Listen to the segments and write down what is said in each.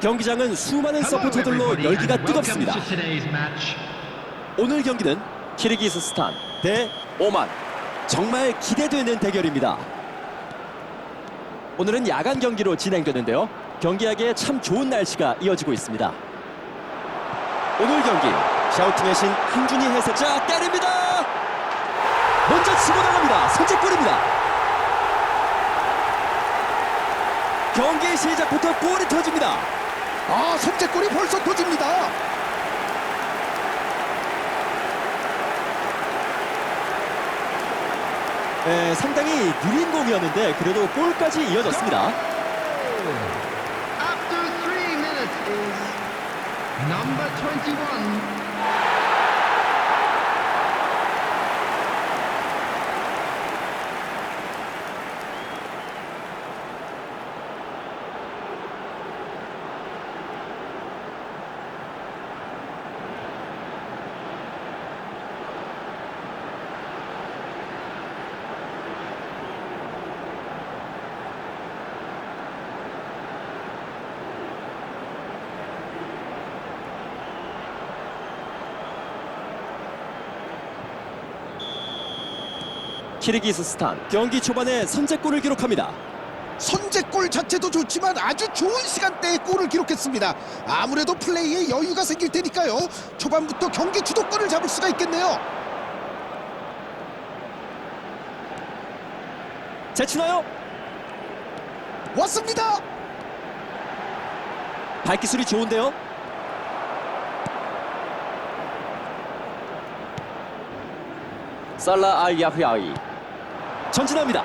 경기장은 수많은 서포터들로 열기가 뜨겁습니다. 오늘 경기는 키르기스스탄 대 오만 정말 기대되는 대결입니다. 오늘은 야간 경기로 진행되는데요. 경기하기에 참 좋은 날씨가 이어지고 있습니다. 오늘 경기 샤우팅의 신 한준희 해설자 때립니다. 먼저 치고 나갑니다. 선제골입니다. 경기 시작부터 골이 터집니다. 아 선제골이 벌써 터집니다. 에, 상당히 느린 공이었는데 그래도 골까지 이어졌습니다. After three minutes is number 21. 키르기스스탄 경기 초반에 선제골을 기록합니다. 선제골 자체도 좋지만 아주 좋은 시간대에 골을 기록했습니다. 아무래도 플레이에 여유가 생길 테니까요. 초반부터 경기 주도권을 잡을 수가 있겠네요. 제치나요? 왔습니다. 발기술이 좋은데요. 살라 알 야흐야이 전진합니다.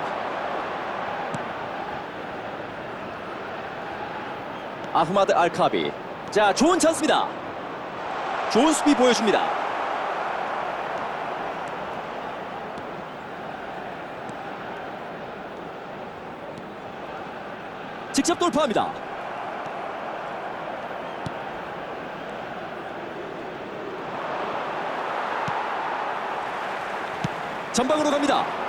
아흐마드 알 카비 자 좋은 찬스입니다. 좋은 수비 보여줍니다. 직접 돌파합니다. 전방으로 갑니다.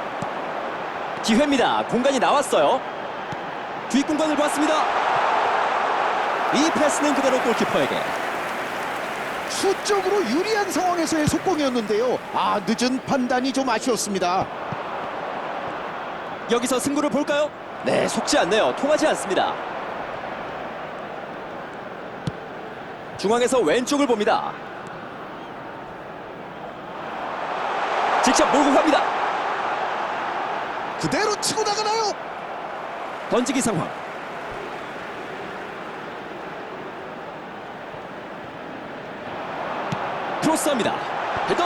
기회입니다. 공간이 나왔어요. 뒷 공간을 봤습니다. 이 패스는 그대로 골키퍼에게. 수적으로 유리한 상황에서의 속공이었는데요. 아 늦은 판단이 좀 아쉬웠습니다. 여기서 승부를 볼까요? 네, 속지 않네요. 통하지 않습니다. 중앙에서 왼쪽을 봅니다. 직접 몰고 갑니다. 그대로 치고 나가나요? 던지기 상황. 크로스합니다. 헤더!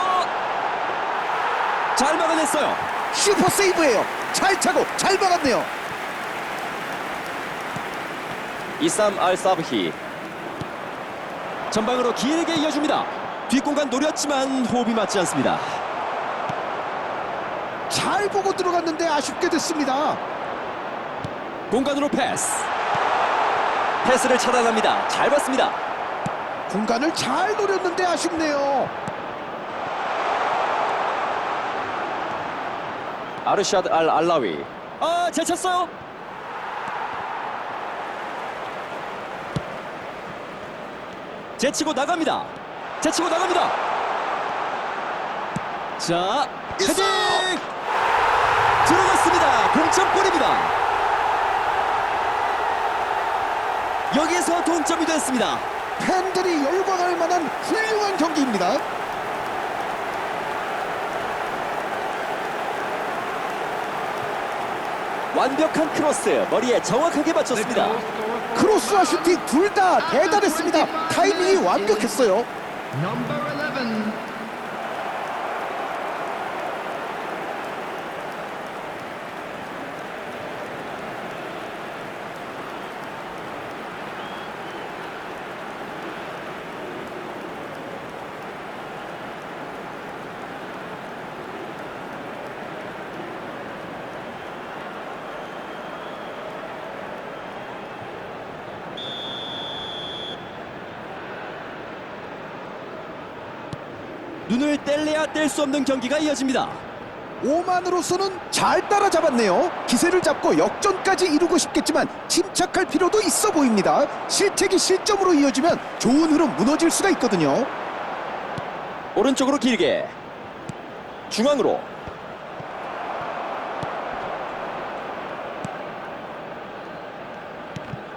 잘 막아냈어요. 슈퍼 세이브예요. 잘 차고 잘 막았네요. 이삼 알 사브히 전방으로 길게 이어줍니다. 뒷공간 노렸지만 호흡이 맞지 않습니다. 잘 보고 들어갔는데 아쉽게 됐습니다. 공간으로 패스. 패스를 차단합니다. 잘 봤습니다. 공간을 잘 노렸는데 아쉽네요. 아르샤드 알 알라위. 아, 잘 찼어요. 제치고 나갑니다. 제치고 나갑니다. 자, 헤딩! 들어갔습니다. 동점골입니다. 여기서 동점이 됐습니다. 팬들이 열광할 만한 훌륭한 경기입니다. 완벽한 크로스 머리에 정확하게 맞췄습니다. 크로스와 슈팅 둘 다 대단했습니다. 타이밍이 완벽했어요. 뗄래야 뗄 수 없는 경기가 이어집니다. 오만으로서는 잘 따라잡았네요. 기세를 잡고 역전까지 이루고 싶겠지만 침착할 필요도 있어 보입니다. 실책이 실점으로 이어지면 좋은 흐름 무너질 수가 있거든요. 오른쪽으로 길게 중앙으로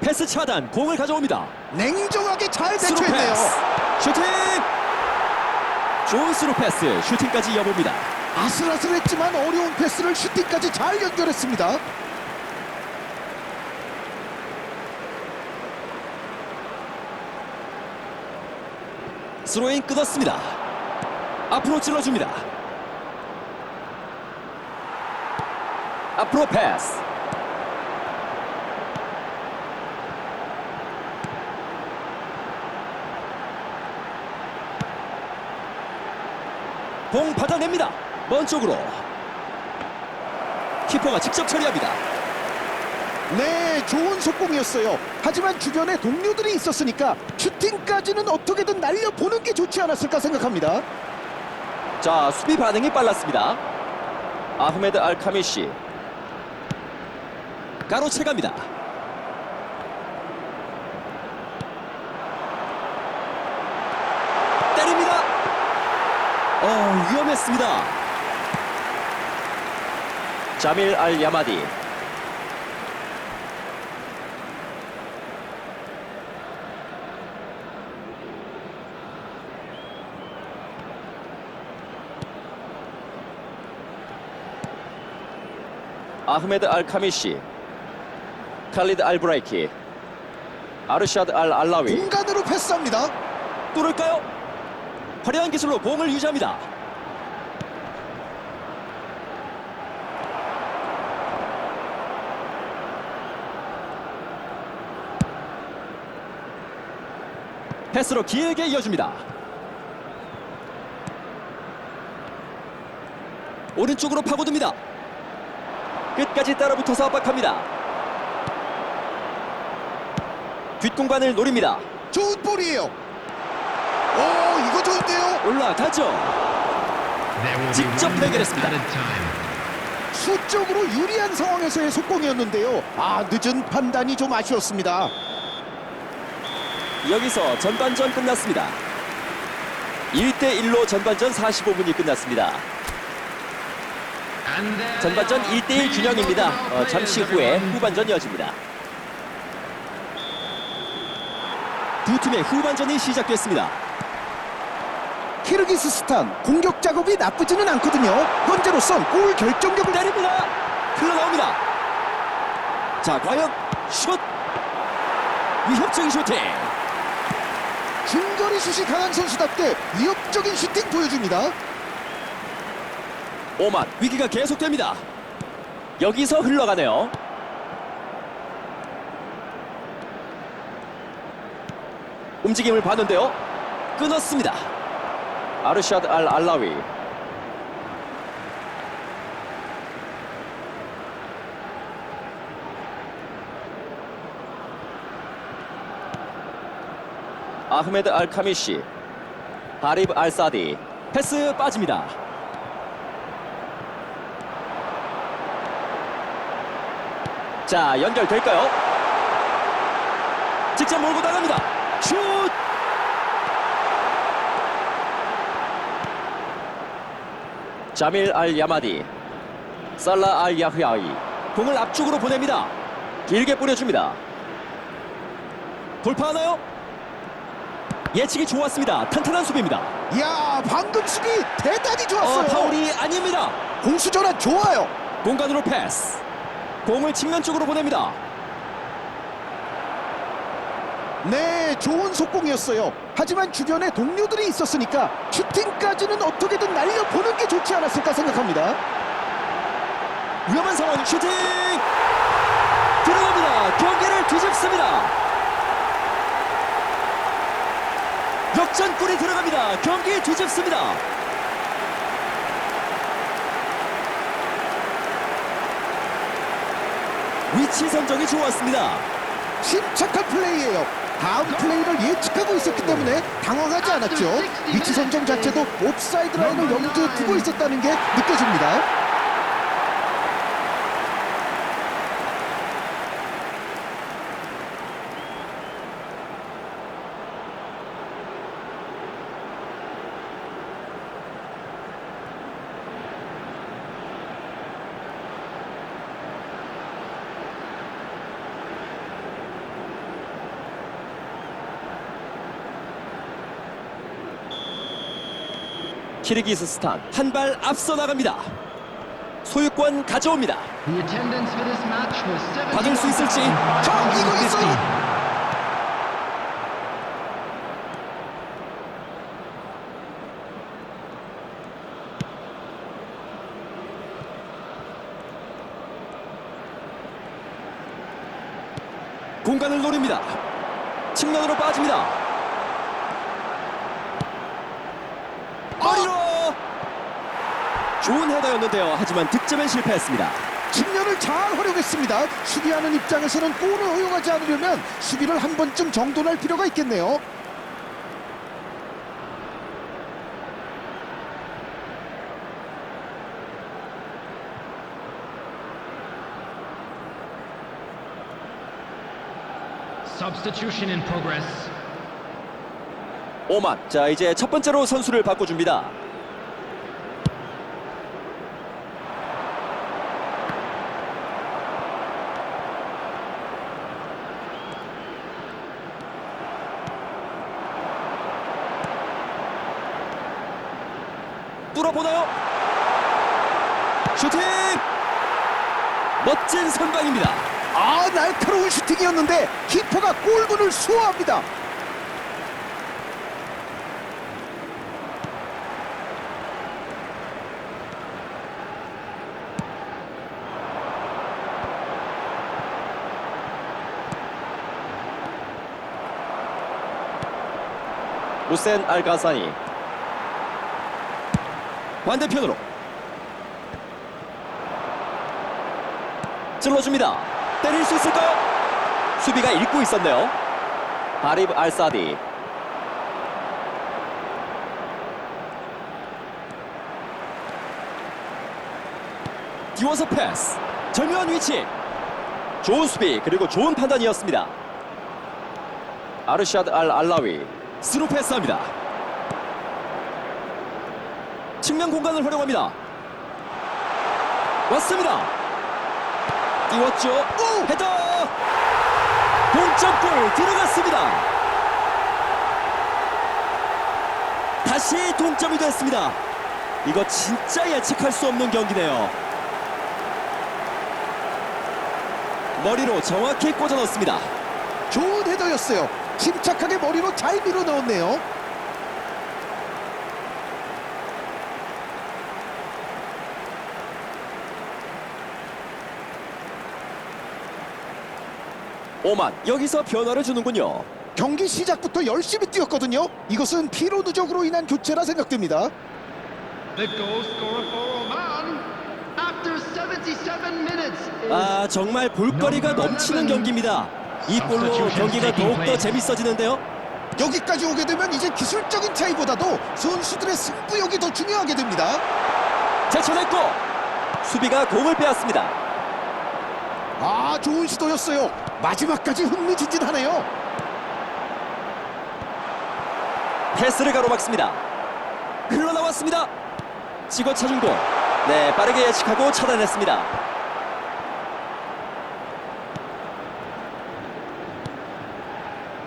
패스 차단 공을 가져옵니다 냉정하게 잘 대처했네요. 슈팅 좋은 스루 패스 슈팅까지 이어봅니다. 아슬아슬했지만 어려운 패스를 슈팅까지 잘 연결했습니다. 스로인 끊었습니다. 앞으로 찔러줍니다. 앞으로 패스 공 받아냅니다. 먼 쪽으로. 키퍼가 직접 처리합니다. 네, 좋은 속공이었어요. 하지만 주변에 동료들이 있었으니까 슈팅까지는 어떻게든 날려보는 게 좋지 않았을까 생각합니다. 자 수비 반응이 빨랐습니다. 아흐메드 알 카미시 가로채갑니다 어 위험했습니다 자밀 알 야마디 아흐메드 알 카미시 칼리드 알 브라이키 아르샤드 알 알라위 공간으로 패스합니다. 뚫을까요? 화려한 기술로 공을 유지합니다. 패스로 길게 이어줍니다. 오른쪽으로 파고듭니다. 끝까지 따라붙어서 압박합니다. 뒷공간을 노립니다. 좋은 볼이에요. 올라가죠. Be 직접 해결했습니다. 수적으로 유리한 상황에서의 속공이었는데요. 아, 늦은 판단이 좀 아쉬웠습니다. 여기서 전반전 끝났습니다. 1대1로 전반전 45분이 끝났습니다. 전반전 they are. 1대1 균형입니다. 어, 잠시 후에 후반전 이어집니다. 두 팀의 후반전이 시작됐습니다. 키르기스스탄 공격 작업이 나쁘지는 않거든요. 현재로선 골 결정력을 때립니다. 흘러나옵니다. 자, 과연 슛! 위협적인 슈팅! 중거리 슛이 강한 선수답게 위협적인 슈팅 보여줍니다. 오만 위기가 계속됩니다. 여기서 흘러가네요. 움직임을 봤는데요. 끊었습니다. 아르샤드 알 알라위. 아흐메드 알 카미시. 하리브 알 사디. 패스 빠집니다. 자 연결될까요? 직접 몰고 나갑니다. 슛! 자밀 알 야마디, 살라 알 야흐야이 공을 앞쪽으로 보냅니다. 길게 뿌려줍니다. 돌파하나요? 예측이 좋았습니다. 탄탄한 수비입니다. 이야, 방금 수비 대단히 어, 좋았어요. 파울이 아닙니다. 공수 전환 좋아요. 공간으로 패스. 공을 측면 쪽으로 보냅니다. 네, 좋은 속공이었어요. 하지만 주변에 동료들이 있었으니까 슈팅까지는 어떻게든 날려보는 게 좋지 않았을까 생각합니다. 위험한 상황 슈팅 들어갑니다 경기를 뒤집습니다 역전골이 들어갑니다 경기 뒤집습니다 위치 선정이 좋았습니다 침착한 플레이예요. 다음 플레이를 예측하고 있었기 때문에 당황하지 않았죠. 위치 선정 자체도 옵사이드 라인을 염두에 두고 있었다는 게 느껴집니다. 키르기스스탄 한 발 앞서 나갑니다. 소유권 가져옵니다. 받을 수 있을지. 자, 이거 있어요. 공간을 노립니다. 측면으로 빠집니다. 머리로 좋은 헤더였는데요. 하지만 득점에 실패했습니다. 측면을 잘 활용했습니다. 수비하는 입장에서는 골을 허용하지 않으려면 수비를 한 번쯤 정돈할 필요가 있겠네요. Substitution in progress. 오만. 자, 이제 첫 번째로 선수를 바꿔줍니다. 뚫어보나요? 슈팅! 멋진 선방입니다. 아, 날카로운 슈팅이었는데 키퍼가 골문을 수호합니다. 우센 알가사니 반대편으로 찔러줍니다 때릴 수 있을까요? 수비가 읽고 있었네요 바리브 알사디 띄워서 패스 절묘한 위치 좋은 수비 그리고 좋은 판단이었습니다 아르샤드 알 알라위 스루 패스합니다. 측면 공간을 활용합니다. 왔습니다. 띄웠죠. 오! 헤더! 동점골 들어갔습니다. 다시 동점이 됐습니다. 이거 진짜 예측할 수 없는 경기네요. 머리로 정확히 꽂아 넣습니다. 좋은 헤더였어요. 침착하게 머리로 잘 밀어 넣었네요. 오만 여기서 변화를 주는군요. 경기 시작부터 열심히 뛰었거든요. 이것은 피로 누적으로 인한 교체라 생각됩니다. The goal scorer for Oman after 77 minutes is 아 정말 볼거리가 넘치는 경기입니다. 이 골로 경기가 더욱더 재밌어지는데요. 여기까지 오게 되면 이제 기술적인 차이보다도 선수들의 승부욕이 더 중요하게 됩니다. 제쳐냈고 수비가 공을 빼앗습니다. 아, 좋은 시도였어요. 마지막까지 흥미진진하네요. 패스를 가로막습니다. 흘러나왔습니다. 찍어 차준 골. 네 빠르게 예측하고 차단했습니다.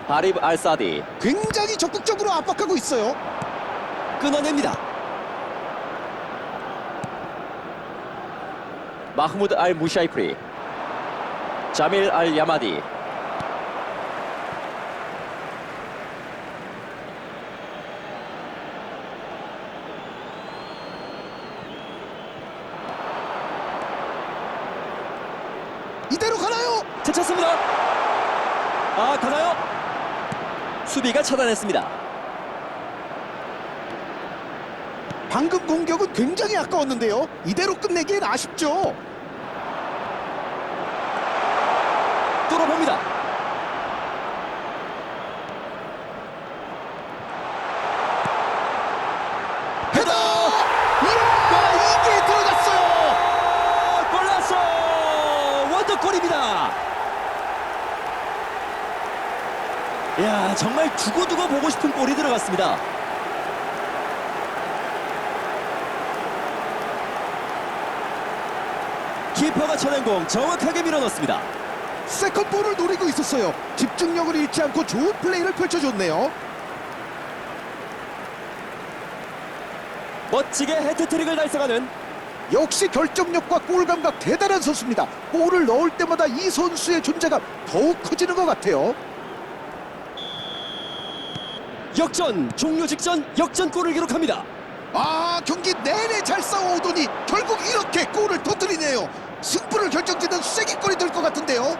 바리브 알사디 굉장히 적극적으로 압박하고 있어요. 끊어냅니다. 마흐무드 알 무샤이프리 자밀 알 야마디 이대로 가나요? 제쳤습니다. 아 가나요? 수비가 차단했습니다. 방금 공격은 굉장히 아까웠는데요. 이대로 끝내기엔 아쉽죠. 이게 들어갔어요. 아. 야 정말 두고두고 보고 싶은 골이 들어갔습니다. 키퍼가 쳐낸 공 정확하게 밀어넣습니다. 세컨볼을 노리고 있었어요. 집중력을 잃지 않고 좋은 플레이를 펼쳐줬네요. 멋지게 헤트트릭을 달성하는 역시 결정력과 골 감각 대단한 선수입니다. 골을 넣을 때마다 이 선수의 존재감 더욱 커지는 것 같아요. 역전 종료 직전 역전골을 기록합니다. 아 경기 내내 잘 싸워오더니 결국 이렇게 골을 터뜨리네요. 승부를 결정짓는 쐐기골이 될 것 같은데요.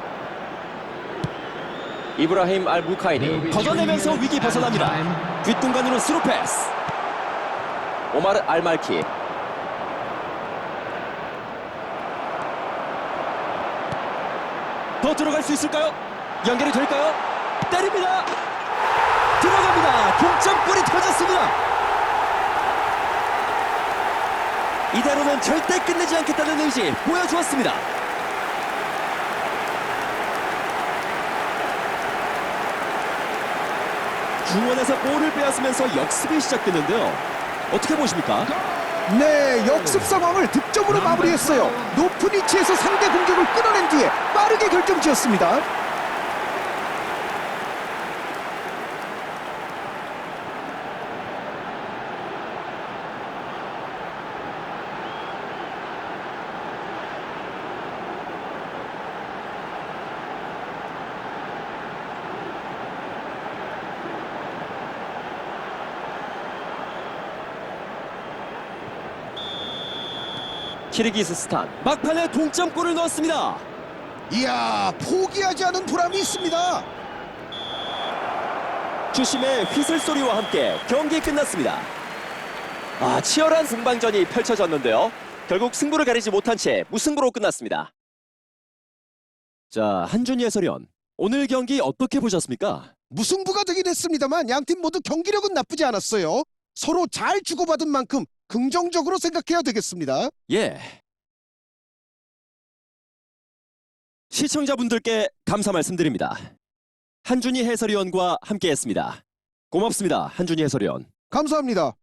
이브라힘 알 무카이니 걷어내면서 위기 벗어납니다. 뒷공간으로 스루 패스. 오마르 알말키. 더 들어갈 수 있을까요? 연결이 될까요? 때립니다. 들어갑니다. 동점골이 터졌습니다. 이대로는 절대 끝내지 않겠다는 의지 보여주었습니다. 중원에서 볼을 빼앗으면서 역습이 시작됐는데요. 어떻게 보십니까? 네, 역습 상황을 득점으로 마무리했어요. 높은 위치에서 상대 공격을 끊어낸 뒤에 빠르게 결정 지었습니다. 키르기스스탄 막판에 동점골을 넣었습니다. 이야, 포기하지 않은 보람이 있습니다. 주심의 휘슬 소리와 함께 경기 끝났습니다. 아, 치열한 승방전이 펼쳐졌는데요. 결국 승부를 가리지 못한 채 무승부로 끝났습니다. 자, 한준희 해설위원. 오늘 경기 어떻게 보셨습니까? 무승부가 되긴 했습니다만 양 팀 모두 경기력은 나쁘지 않았어요. 서로 잘 주고받은 만큼 긍정적으로 생각해야 되겠습니다. 예. 시청자분들께 감사 말씀드립니다. 한준희 해설위원과 함께했습니다. 고맙습니다. 한준희 해설위원. 감사합니다.